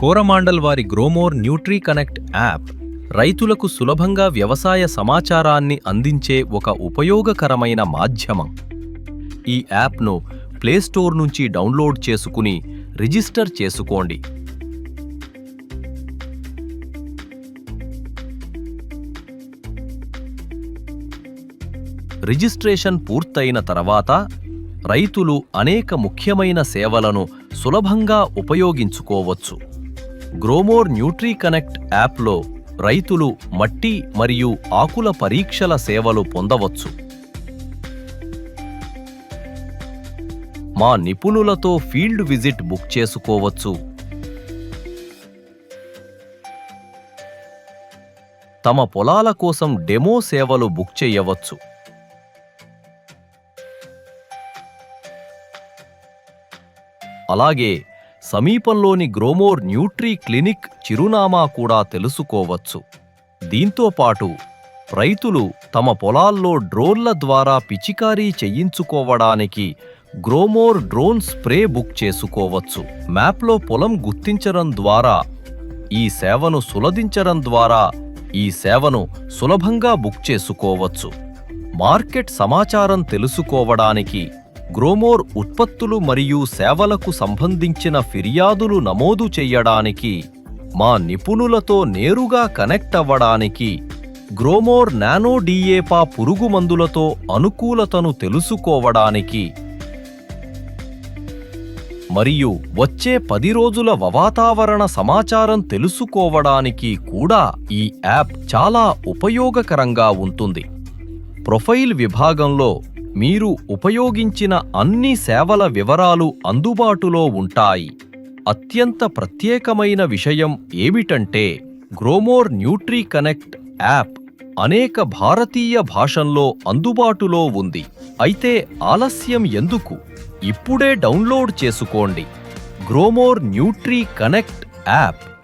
కోరమాండల్ వారి Gromor nutri connect app రైతులకు సులభంగా వ్యవసాయ సమాచారాన్ని అందించే ఒక ఉపయోగకరమైన మాధ్యమం. ఈ యాప్ను ప్లేస్టోర్ నుంచి డౌన్లోడ్ చేసుకుని రిజిస్టర్ చేసుకోండి. రిజిస్ట్రేషన్ పూర్తయిన తర్వాత రైతులు అనేక ముఖ్యమైన సేవలను సులభంగా ఉపయోగించుకోవచ్చు. గ్రోమోర్ న్యూట్రీ కనెక్ట్ యాప్లో రైతులు మట్టి మరియు ఆకుల పరీక్షల సేవలు పొందవచ్చు. మా నిపుణులతో ఫీల్డ్ విజిట్ బుక్ చేసుకోవచ్చు. తమ పొలాల కోసం డెమో సేవలు బుక్ చేయవచ్చు. అలాగే సమీపంలోని గ్రోమోర్ న్యూట్రీ క్లినిక్ చిరునామా కూడా తెలుసుకోవచ్చు. దీంతో పాటు రైతులు తమ పొలాల్లో డ్రోన్ల ద్వారా పిచికారీ చేయించుకోవడానికి గ్రోమోర్ డ్రోన్ స్ప్రే బుక్ చేసుకోవచ్చు. మ్యాప్లో పొలం గుర్తించడం ద్వారా ఈ సేవను సులధించడం ద్వారా ఈ సేవను సులభంగా బుక్ చేసుకోవచ్చు. మార్కెట్ సమాచారం తెలుసుకోవడానికి గ్రోమోర్ ఉత్పత్తులు మరియు సేవలకు సంబంధించిన ఫిర్యాదులు నమోదు చేయడానికి మా నిపుణులతో నేరుగా కనెక్ట్ అవ్వడానికి గ్రోమోర్ నానో డిఏపా పురుగు మందులతో అనుకూలతను తెలుసుకోవడానికి మరియు వచ్చే పది రోజుల వాతావరణ సమాచారం తెలుసుకోవడానికి కూడా ఈ యాప్ చాలా ఉపయోగకరంగా ఉంటుంది. ప్రొఫైల్ విభాగంలో మీరు ఉపయోగించిన అన్ని సేవల వివరాలు అందుబాటులో ఉంటాయి. అత్యంత ప్రత్యేకమైన విషయం ఏమిటంటే గ్రోమోర్ న్యూట్రీ కనెక్ట్ యాప్ అనేక భారతీయ భాషల్లో అందుబాటులో ఉంది. అయితే ఆలస్యం ఎందుకు? ఇప్పుడే డౌన్లోడ్ చేసుకోండి. Gromor nutri connect app.